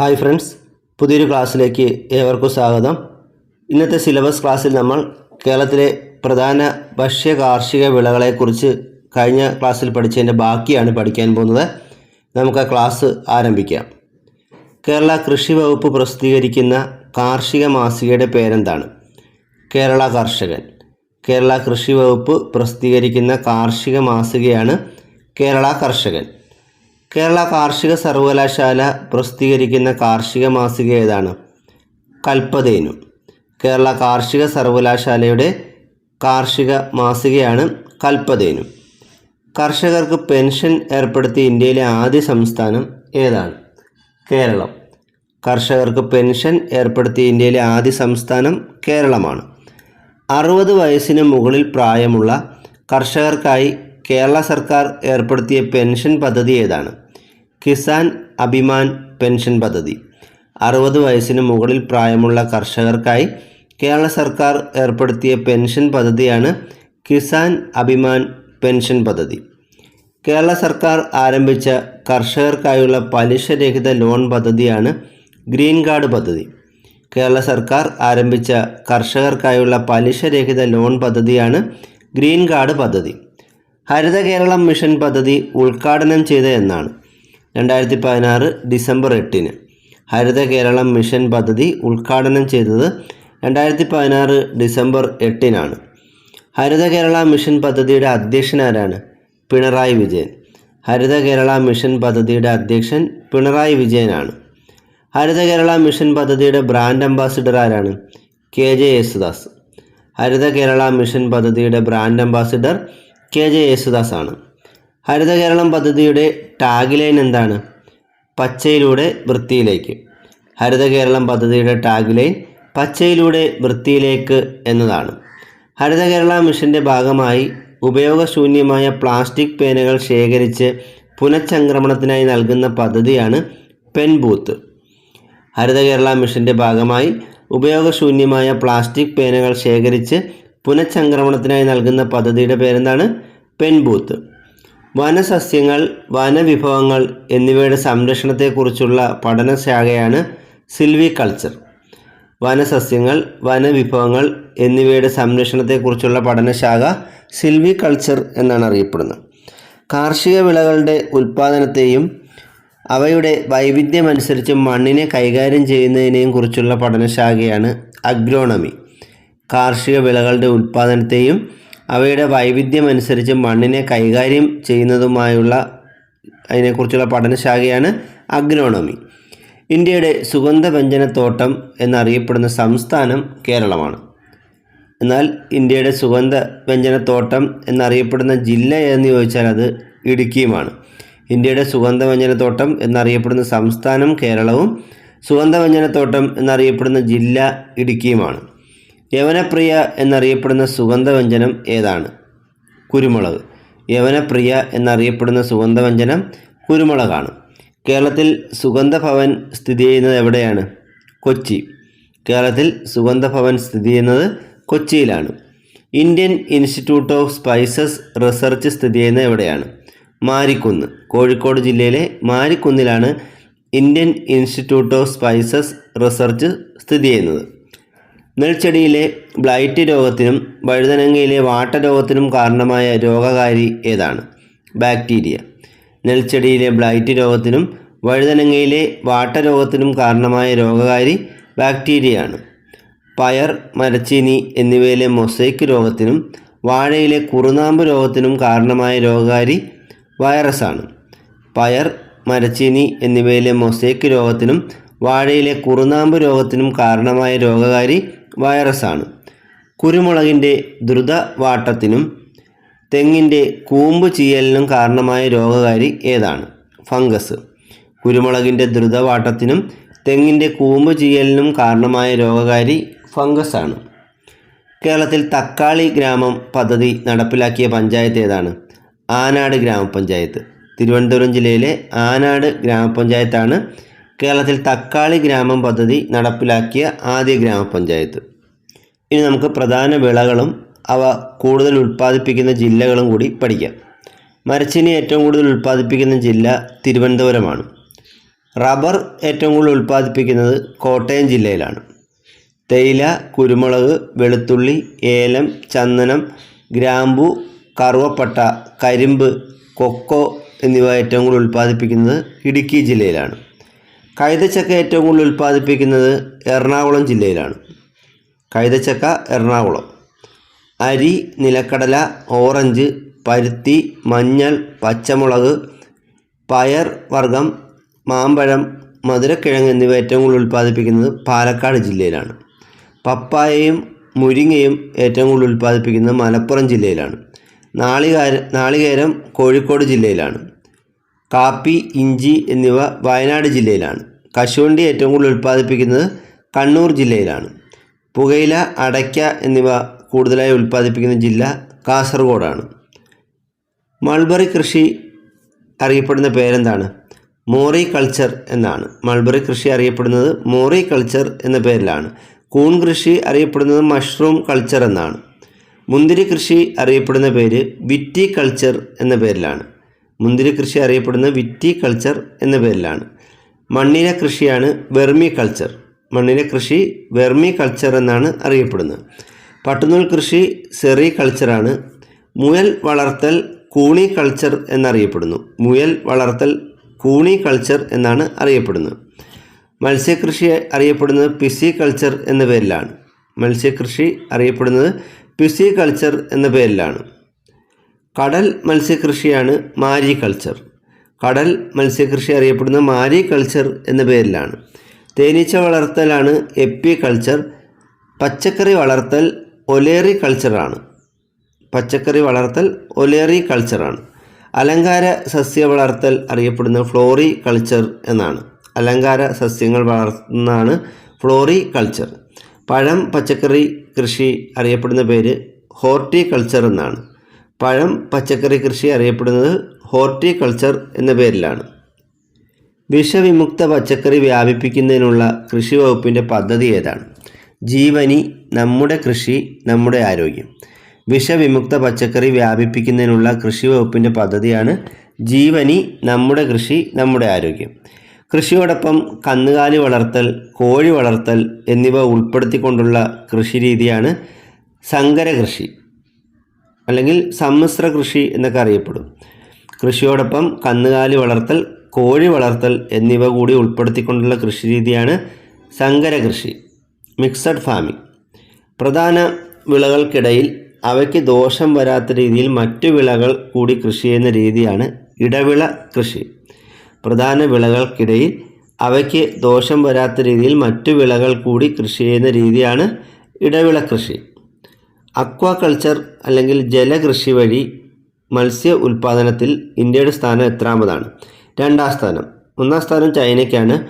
Hi friends പുതിയൊരു ക്ലാസ്സിലേക്ക് ഏവർക്കും സ്വാഗതം. ഇന്നത്തെ സിലബസ് ക്ലാസ്സിൽ നമ്മൾ കേരളത്തിലെ പ്രധാന ഭക്ഷ്യ കാർഷിക വിളകളെക്കുറിച്ച് കഴിഞ്ഞ ക്ലാസ്സിൽ പഠിച്ചതിന്റെ ബാക്കിയാണ് പഠിക്കാൻ പോകുന്നത്. നമുക്ക് ആ ക്ലാസ് ആരംഭിക്കാം. കേരള കൃഷി വകുപ്പ് പ്രസിദ്ധീകരിക്കുന്ന കാർഷിക മാസികയുടെ പേരെന്താണ്? കേരള കർഷകൻ. കേരള കൃഷി വകുപ്പ് പ്രസിദ്ധീകരിക്കുന്ന കാർഷിക മാസികയാണ് കേരള കർഷകൻ. കേരള കാർഷിക സർവകലാശാല പ്രസിദ്ധീകരിക്കുന്ന കാർഷിക മാസിക ഏതാണ്? കൽപ്പതേനു. കേരള കാർഷിക സർവകലാശാലയുടെ കാർഷിക മാസികയാണ് കൽപ്പതേനു. കർഷകർക്ക് പെൻഷൻ ഏർപ്പെടുത്തിയ ഇന്ത്യയിലെ ആദ്യ സംസ്ഥാനം ഏതാണ്? കേരളം. കർഷകർക്ക് പെൻഷൻ ഏർപ്പെടുത്തിയ ഇന്ത്യയിലെ ആദ്യ സംസ്ഥാനം കേരളമാണ്. അറുപത് വയസ്സിന് മുകളിൽ പ്രായമുള്ള കർഷകർക്കായി കേരള സർക്കാർ ഏർപ്പെടുത്തിയ പെൻഷൻ പദ്ധതി ഏതാണ്? കിസാൻ അഭിമാൻ പെൻഷൻ പദ്ധതി. അറുപത് വയസ്സിന് മുകളിൽ പ്രായമുള്ള കർഷകർക്കായി കേരള സർക്കാർ ഏർപ്പെടുത്തിയ പെൻഷൻ പദ്ധതിയാണ് കിസാൻ അഭിമാൻ പെൻഷൻ പദ്ധതി. കേരള സർക്കാർ ആരംഭിച്ച കർഷകർക്കായുള്ള പലിശരഹിത ലോൺ പദ്ധതിയാണ് ഗ്രീൻ കാർഡ് പദ്ധതി. കേരള സർക്കാർ ആരംഭിച്ച കർഷകർക്കായുള്ള പലിശരഹിത ലോൺ പദ്ധതിയാണ് ഗ്രീൻ കാർഡ് പദ്ധതി. ഹരിത കേരളം മിഷൻ പദ്ധതി ഉദ്ഘാടനം ചെയ്ത എന്നാണ്. രണ്ടായിരത്തി പതിനാറ് ഡിസംബർ എട്ടിന്. ഹരിത കേരളം മിഷൻ പദ്ധതി ഉദ്ഘാടനം ചെയ്തത് രണ്ടായിരത്തി പതിനാറ് ഡിസംബർ എട്ടിനാണ്. ഹരിത കേരള മിഷൻ പദ്ധതിയുടെ അധ്യക്ഷനാരാണ് പിണറായി വിജയൻ. ഹരിത കേരള മിഷൻ പദ്ധതിയുടെ അധ്യക്ഷൻ പിണറായി വിജയനാണ്. ഹരിത കേരള മിഷൻ പദ്ധതിയുടെ ബ്രാൻഡ് അംബാസിഡർ ആരാണ്? K J Yesudas. Haritha Kerala mission പദ്ധതിയുടെ brand ambassador K J Yesudas ആണ് ഹരിത കേരളം പദ്ധതിയുടെ ടാഗ് ലൈൻ എന്താണ്? പച്ചയിലൂടെ വൃത്തിയിലേക്ക്. ഹരിത കേരളം പദ്ധതിയുടെ ടാഗ് ലൈൻ പച്ചയിലൂടെ വൃത്തിയിലേക്ക് എന്നതാണ്. ഹരിത കേരള മിഷന്റെ ഭാഗമായി ഉപയോഗശൂന്യമായ പ്ലാസ്റ്റിക് പേനകൾ ശേഖരിച്ച് പുനഃചംക്രമണത്തിനായി നൽകുന്ന പദ്ധതിയാണ് പെൻ ബൂത്ത് ഹരിത കേരള മിഷന്റെ ഭാഗമായി ഉപയോഗശൂന്യമായ പ്ലാസ്റ്റിക് പേനകൾ ശേഖരിച്ച് പുനഃചംക്രമണത്തിനായി നൽകുന്ന പദ്ധതിയുടെ പേരെന്താണ്? പെൻ ബൂത്ത് വനസസ്യങ്ങൾ വനവിഭവങ്ങൾ എന്നിവയുടെ സംരക്ഷണത്തെക്കുറിച്ചുള്ള പഠനശാഖയാണ് സിൽവി കൾച്ചർ. വനസസ്യങ്ങൾ വനവിഭവങ്ങൾ എന്നിവയുടെ സംരക്ഷണത്തെക്കുറിച്ചുള്ള പഠനശാഖ സിൽവി കൾച്ചർ എന്നാണ് അറിയപ്പെടുന്നത്. കാർഷിക വിളകളുടെ ഉൽപ്പാദനത്തെയും അവയുടെ വൈവിധ്യമനുസരിച്ച് മണ്ണിനെ കൈകാര്യം ചെയ്യുന്നതിനെയും കുറിച്ചുള്ള പഠനശാഖയാണ് അഗ്രോണമി. കാർഷിക വിളകളുടെ ഉൽപ്പാദനത്തെയും അവയുടെ വൈവിധ്യമനുസരിച്ച് മണ്ണിനെ കൈകാര്യം ചെയ്യുന്നതുമായുള്ള അതിനെക്കുറിച്ചുള്ള പഠനശാഖയാണ് അഗ്രോണമി. ഇന്ത്യയുടെ സുഗന്ധവ്യഞ്ജനത്തോട്ടം എന്നറിയപ്പെടുന്ന സംസ്ഥാനം കേരളമാണ്. എന്നാൽ ഇന്ത്യയുടെ സുഗന്ധ വ്യഞ്ജനത്തോട്ടം എന്നറിയപ്പെടുന്ന ജില്ല എന്ന് ചോദിച്ചാൽ അത് ഇടുക്കിയുമാണ്. ഇന്ത്യയുടെ സുഗന്ധവ്യഞ്ജനത്തോട്ടം എന്നറിയപ്പെടുന്ന സംസ്ഥാനം കേരളവും സുഗന്ധവ്യഞ്ജനത്തോട്ടം എന്നറിയപ്പെടുന്ന ജില്ല ഇടുക്കിയുമാണ്. യവനപ്രിയ എന്നറിയപ്പെടുന്ന സുഗന്ധവ്യഞ്ജനം ഏതാണ്? കുരുമുളക്. യവനപ്രിയ എന്നറിയപ്പെടുന്ന സുഗന്ധവ്യഞ്ജനം കുരുമുളകാണ്. കേരളത്തിൽ സുഗന്ധഭവൻ സ്ഥിതി ചെയ്യുന്നത് എവിടെയാണ്? കൊച്ചി. കേരളത്തിൽ സുഗന്ധഭവൻ സ്ഥിതി ചെയ്യുന്നത് കൊച്ചിയിലാണ്. Indian institute of spices research സ്ഥിതി ചെയ്യുന്നത് എവിടെയാണ്? മാരിക്കുന്ന്. കോഴിക്കോട് ജില്ലയിലെ മാരിക്കുന്നിലാണ് Indian institute of spices research സ്ഥിതി ചെയ്യുന്നത്. നെൽച്ചെടിയിലെ ബ്ലൈറ്റ് രോഗത്തിനും വഴുതനങ്ങയിലെ വാട്ടരോഗത്തിനും കാരണമായ രോഗകാരി ഏതാണ്? ബാക്ടീരിയ. നെൽച്ചെടിയിലെ ബ്ലൈറ്റ് രോഗത്തിനും വഴുതനങ്ങയിലെ വാട്ടരോഗത്തിനും കാരണമായ രോഗകാരി ബാക്ടീരിയയാണ്. പയർ മരച്ചീനി എന്നിവയിലെ മൊസൈക്ക് രോഗത്തിനും വാഴയിലെ കുറുനാമ്പ് രോഗത്തിനും കാരണമായ രോഗകാരി വൈറസാണ്. പയർ മരച്ചീനി എന്നിവയിലെ മൊസൈക്ക് രോഗത്തിനും വാഴയിലെ കുറുനാമ്പ് രോഗത്തിനും കാരണമായ രോഗകാരി വൈറസാണ്. കുരുമുളകിന്റെ ദ്രുതവാട്ടത്തിനും തെങ്ങിന്റെ കൂമ്പ് ചീയലിനും കാരണമായ രോഗകാരി ഏതാണ്? ഫംഗസ്. കുരുമുളകിന്റെ ദ്രുതവാട്ടത്തിനും തെങ്ങിന്റെ കൂമ്പ് ചീയലിനും കാരണമായ രോഗകാരി ഫംഗസാണ്. കേരളത്തിൽ തക്കാളി ഗ്രാമം പദ്ധതി നടപ്പിലാക്കിയ പഞ്ചായത്ത് ഏതാണ്? ആനാട് ഗ്രാമപഞ്ചായത്ത്. തിരുവനന്തപുരം ജില്ലയിലെ ആനാട് ഗ്രാമപഞ്ചായത്താണ് കേരളത്തിൽ തക്കാളി ഗ്രാമം പദ്ധതി നടപ്പിലാക്കിയ ആദ്യ ഗ്രാമപഞ്ചായത്ത്. ഇനി നമുക്ക് പ്രധാന വിളകളും അവ കൂടുതൽ ഉൽപ്പാദിപ്പിക്കുന്ന ജില്ലകളും കൂടി പഠിക്കാം. മരച്ചിനി ഏറ്റവും കൂടുതൽ ഉൽപ്പാദിപ്പിക്കുന്ന ജില്ല തിരുവനന്തപുരമാണ്. റബ്ബർ ഏറ്റവും കൂടുതൽ ഉൽപ്പാദിപ്പിക്കുന്നത് കോട്ടയം ജില്ലയിലാണ്. തേയില കുരുമുളക് വെളുത്തുള്ളി ഏലം ചന്ദനം ഗ്രാമ്പു കറുവപ്പട്ട കരിമ്പ് കൊക്കോ എന്നിവ ഏറ്റവും കൂടുതൽ ഉൽപ്പാദിപ്പിക്കുന്നത് ഇടുക്കി ജില്ലയിലാണ്. കൈതച്ചക്ക ഏറ്റവും കൂടുതൽ ഉൽപ്പാദിപ്പിക്കുന്നത് എറണാകുളം ജില്ലയിലാണ്. കൈതച്ചക്ക എറണാകുളം. അരി നിലക്കടല ഓറഞ്ച് പരുത്തി മഞ്ഞൾ പച്ചമുളക് പയർ വർഗം മാമ്പഴം മധുരക്കിഴങ്ങ് എന്നിവ ഏറ്റവും കൂടുതൽ ഉൽപ്പാദിപ്പിക്കുന്നത് പാലക്കാട് ജില്ലയിലാണ്. പപ്പായയും മുരിങ്ങയും ഏറ്റവും കൂടുതൽ ഉൽപ്പാദിപ്പിക്കുന്നത് മലപ്പുറം ജില്ലയിലാണ്. നാളികാര നാളികേരം കോഴിക്കോട് ജില്ലയിലാണ്. കാപ്പി ഇഞ്ചി എന്നിവ വയനാട് ജില്ലയിലാണ്. കശുവണ്ടി ഏറ്റവും കൂടുതൽ ഉൽപ്പാദിപ്പിക്കുന്നത് കണ്ണൂർ ജില്ലയിലാണ്. പുകയില അടയ്ക്ക എന്നിവ കൂടുതലായി ഉൽപ്പാദിപ്പിക്കുന്ന ജില്ല കാസർഗോഡാണ്. മൾബറി കൃഷി അറിയപ്പെടുന്ന പേരെന്താണ്? മോറി കൾച്ചർ എന്നാണ്. മൾബറി കൃഷി അറിയപ്പെടുന്നത് മോറി കൾച്ചർ എന്ന പേരിലാണ്. കൂൺ കൃഷി അറിയപ്പെടുന്നത് മഷ്റൂം കൾച്ചർ എന്നാണ്. മുന്തിരി കൃഷി അറിയപ്പെടുന്ന പേര് വിറ്റി കൾച്ചർ എന്ന പേരിലാണ്. മുന്തിരി കൃഷി അറിയപ്പെടുന്ന വിറ്റി കൾച്ചർ എന്ന പേരിലാണ്. മണ്ണിര കൃഷിയാണ് വെർമി കൾച്ചർ മണ്ണിലെ കൃഷി വെർമി കൾച്ചർ എന്നാണ് അറിയപ്പെടുന്നത്. പട്ടുനൂൽ കൃഷി സെറി കൾച്ചറാണ് മുയൽ വളർത്തൽ കൂണി കൾച്ചർ എന്നറിയപ്പെടുന്നു. മുയൽ വളർത്തൽ കൂണി കൾച്ചർ എന്നാണ് അറിയപ്പെടുന്നത്. മത്സ്യകൃഷി അറിയപ്പെടുന്നത് പിസി കൾച്ചർ എന്ന പേരിലാണ്. മത്സ്യകൃഷി അറിയപ്പെടുന്നത് പിസി കൾച്ചർ എന്ന പേരിലാണ്. കടൽ മത്സ്യകൃഷിയാണ് മാരി കൾച്ചർ കടൽ മത്സ്യകൃഷി അറിയപ്പെടുന്ന മാരി കൾച്ചർ എന്ന പേരിലാണ്. തേനീച്ച വളർത്തലാണ് എപ്പി കൾച്ചർ. പച്ചക്കറി വളർത്തൽ ഒലേറി കൾച്ചറാണ്. പച്ചക്കറി വളർത്തൽ ഒലേറി കൾച്ചറാണ്. അലങ്കാര സസ്യ വളർത്തൽ അറിയപ്പെടുന്ന ഫ്ലോറി കൾച്ചർ എന്നാണ്. അലങ്കാര സസ്യങ്ങൾ വളർത്തുന്നതാണ് ഫ്ലോറി കൾച്ചർ. പഴം പച്ചക്കറി കൃഷി അറിയപ്പെടുന്ന പേര് ഹോർട്ടി കൾച്ചർ എന്നാണ്. പഴം പച്ചക്കറി കൃഷി അറിയപ്പെടുന്നത് ഹോർട്ടികൾച്ചർ എന്ന പേരിലാണ്. വിഷവിമുക്ത പച്ചക്കറി വ്യാപിപ്പിക്കുന്നതിനുള്ള കൃഷി വകുപ്പിന്റെ പദ്ധതി ഏതാണ്? ജീവനി നമ്മുടെ കൃഷി നമ്മുടെ ആരോഗ്യം. വിഷവിമുക്ത പച്ചക്കറി വ്യാപിപ്പിക്കുന്നതിനുള്ള കൃഷി വകുപ്പിന്റെ പദ്ധതിയാണ് ജീവനി നമ്മുടെ കൃഷി നമ്മുടെ ആരോഗ്യം. കൃഷിയോടൊപ്പം കന്നുകാലി വളർത്തൽ കോഴി വളർത്തൽ എന്നിവ ഉൾപ്പെടുത്തിക്കൊണ്ടുള്ള കൃഷി രീതിയാണ് സങ്കര കൃഷി അല്ലെങ്കിൽ സമ്മിശ്ര കൃഷി എന്നൊക്കെ അറിയപ്പെടും. കൃഷിയോടൊപ്പം കന്നുകാലി വളർത്തൽ കോഴി വളർത്തൽ എന്നിവ കൂടി ഉൾപ്പെടുത്തിക്കൊണ്ടുള്ള കൃഷി രീതിയാണ് സങ്കര കൃഷി മിക്സഡ് ഫാമിംഗ്. പ്രധാന വിളകൾക്കിടയിൽ അവയ്ക്ക് ദോഷം വരാത്ത രീതിയിൽ മറ്റു വിളകൾ കൂടി കൃഷി ചെയ്യുന്ന രീതിയാണ് ഇടവിള കൃഷി. പ്രധാന വിളകൾക്കിടയിൽ അവയ്ക്ക് ദോഷം വരാത്ത രീതിയിൽ മറ്റു വിളകൾ കൂടി കൃഷി ചെയ്യുന്ന രീതിയാണ് ഇടവിള കൃഷി. അക്വാകൾച്ചർ അല്ലെങ്കിൽ ജലകൃഷി വഴി മത്സ്യ ഉൽപ്പാദനത്തിൽ ഇന്ത്യയുടെ സ്ഥാനം എത്രാമതാണ്? രണ്ടാം സ്ഥാനം. ഒന്നാം സ്ഥാനം ചൈനയ്ക്കാണ്.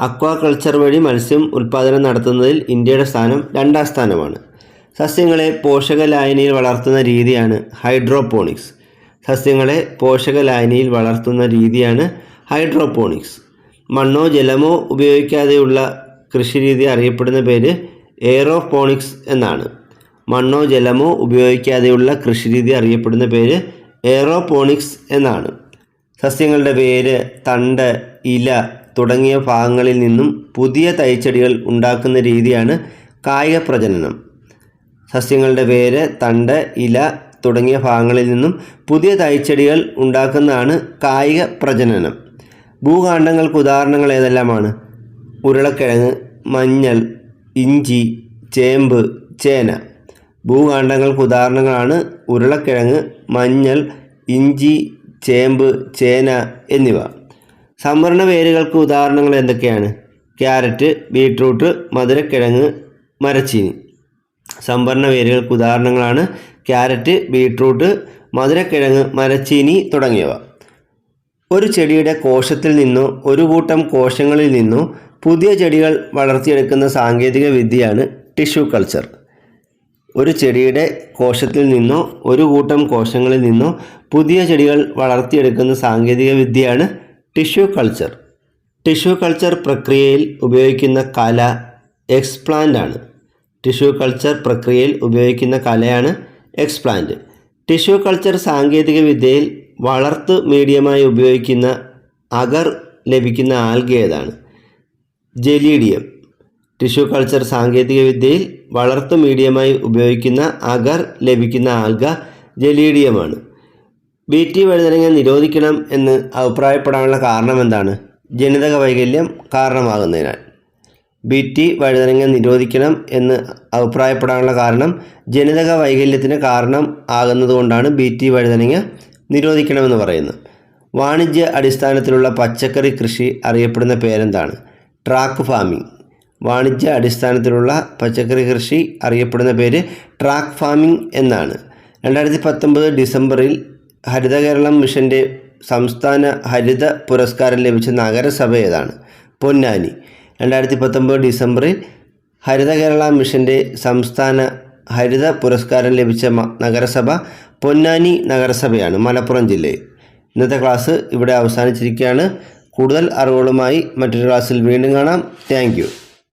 അക്വാകൾച്ചർ വഴി മത്സ്യം ഉൽപ്പാദനം നടത്തുന്നതിൽ ഇന്ത്യയുടെ സ്ഥാനം രണ്ടാം സ്ഥാനമാണ്. സസ്യങ്ങളെ പോഷക ലായനിയിൽ വളർത്തുന്ന രീതിയാണ് ഹൈഡ്രോപോണിക്സ്. സസ്യങ്ങളെ പോഷക ലായനിയിൽ വളർത്തുന്ന രീതിയാണ് ഹൈഡ്രോപോണിക്സ്. മണ്ണോ ജലമോ ഉപയോഗിക്കാതെയുള്ള കൃഷി രീതി അറിയപ്പെടുന്ന പേര് എയറോപോണിക്സ് എന്നാണ്. മണ്ണോ ജലമോ ഉപയോഗിക്കാതെയുള്ള കൃഷിരീതി അറിയപ്പെടുന്ന പേര് എയറോപോണിക്സ് എന്നാണ്. സസ്യങ്ങളുടെ വേര് തണ്ട് ഇല തുടങ്ങിയ ഭാഗങ്ങളിൽ നിന്നും പുതിയ തൈച്ചെടികൾ ഉണ്ടാക്കുന്ന രീതിയാണ് കായിക പ്രജനനം. സസ്യങ്ങളുടെ വേര് തണ്ട് ഇല തുടങ്ങിയ ഭാഗങ്ങളിൽ നിന്നും പുതിയ തൈച്ചെടികൾ ഉണ്ടാക്കുന്നതാണ് കായിക പ്രജനനം. ഭൂകാണ്ഡങ്ങൾക്ക് ഉദാഹരണങ്ങൾ ഏതെല്ലാമാണ്? ഉരുളക്കിഴങ്ങ് മഞ്ഞൾ ഇഞ്ചി ചേമ്പ് ചേന. ഭൂകാണ്ഡങ്ങൾക്ക് ഉദാഹരണങ്ങളാണ് ഉരുളക്കിഴങ്ങ് മഞ്ഞൾ ഇഞ്ചി ചേമ്പ് ചേന എന്നിവ. സംവരണ വേരുകൾക്ക് ഉദാഹരണങ്ങൾ എന്തൊക്കെയാണ്? ക്യാരറ്റ് ബീട്രൂട്ട് മധുരക്കിഴങ്ങ് മരച്ചീനി. സംഭരണ വേരുകൾക്ക് ഉദാഹരണങ്ങളാണ് ക്യാരറ്റ് ബീട്രൂട്ട് മധുരക്കിഴങ്ങ് മരച്ചീനി തുടങ്ങിയവ. ഒരു ചെടിയുടെ കോശത്തിൽ നിന്നോ ഒരു കൂട്ടം കോശങ്ങളിൽ നിന്നോ പുതിയ ചെടികൾ വളർത്തിയെടുക്കുന്ന സാങ്കേതിക വിദ്യയാണ് ടിഷ്യൂ കൾച്ചർ. ഒരു ചെടിയുടെ കോശത്തിൽ നിന്നോ ഒരു കൂട്ടം കോശങ്ങളിൽ നിന്നോ പുതിയ ചെടികൾ വളർത്തിയെടുക്കുന്ന സാങ്കേതിക വിദ്യയാണ് ടിഷ്യൂ കൾച്ചർ. ടിഷ്യൂ കൾച്ചർ പ്രക്രിയയിൽ ഉപയോഗിക്കുന്ന കല എക്സ്പ്ലാന്റ് ആണ്. ടിഷ്യൂ കൾച്ചർ പ്രക്രിയയിൽ ഉപയോഗിക്കുന്ന കലയാണ് എക്സ്പ്ലാന്റ്. ടിഷ്യൂ കൾച്ചർ സാങ്കേതിക വിദ്യയിൽ വളർത്തു മീഡിയമായി ഉപയോഗിക്കുന്ന അഗർ ലഭിക്കുന്ന ആൽഗ ഏതാണ്? ജലീഡിയം. ടിഷ്യൂ കൾച്ചർ സാങ്കേതികവിദ്യയിൽ വളർത്തു മീഡിയമായി ഉപയോഗിക്കുന്ന അഗർ ലഭിക്കുന്ന ആൽഗ ജലീഡിയമാണ്. ബി ടി വഴുതനങ്ങ നിരോധിക്കണം എന്ന് അഭിപ്രായപ്പെടാനുള്ള കാരണം എന്താണ്? ജനിതക വൈകല്യം കാരണമാകുന്നതിനാൽ. ബി ടി വഴുതനങ്ങ നിരോധിക്കണം എന്ന് അഭിപ്രായപ്പെടാനുള്ള കാരണം ജനിതക വൈകല്യത്തിന് കാരണം ആകുന്നതുകൊണ്ടാണ് ബി ടി വഴുതനങ്ങ നിരോധിക്കണമെന്ന് പറയുന്നത്. വാണിജ്യ അടിസ്ഥാനത്തിലുള്ള പച്ചക്കറി കൃഷി അറിയപ്പെടുന്ന പേരെന്താണ്? Truck farming. വാണിജ്യ അടിസ്ഥാനത്തിലുള്ള പച്ചക്കറി കൃഷി അറിയപ്പെടുന്ന പേര് ട്രാക്ക് ഫാമിംഗ് എന്നാണ്. രണ്ടായിരത്തി പത്തൊമ്പത് ഡിസംബറിൽ ഹരിത കേരളം മിഷന്റെ സംസ്ഥാന ഹരിത പുരസ്കാരം ലഭിച്ച നഗരസഭ ഏതാണ്? പൊന്നാനി. രണ്ടായിരത്തി പത്തൊമ്പത് ഡിസംബറിൽ ഹരിത കേരള മിഷന്റെ സംസ്ഥാന ഹരിത പുരസ്കാരം ലഭിച്ച നഗരസഭ പൊന്നാനി നഗരസഭയാണ് മലപ്പുറം ജില്ലയിൽ ഇന്നത്തെ ക്ലാസ് ഇവിടെ അവസാനിച്ചിരിക്കുകയാണ്. കൂടുതൽ അറിവുകളുമായി മറ്റൊരു ക്ലാസ്സിൽ വീണ്ടും കാണാം. താങ്ക്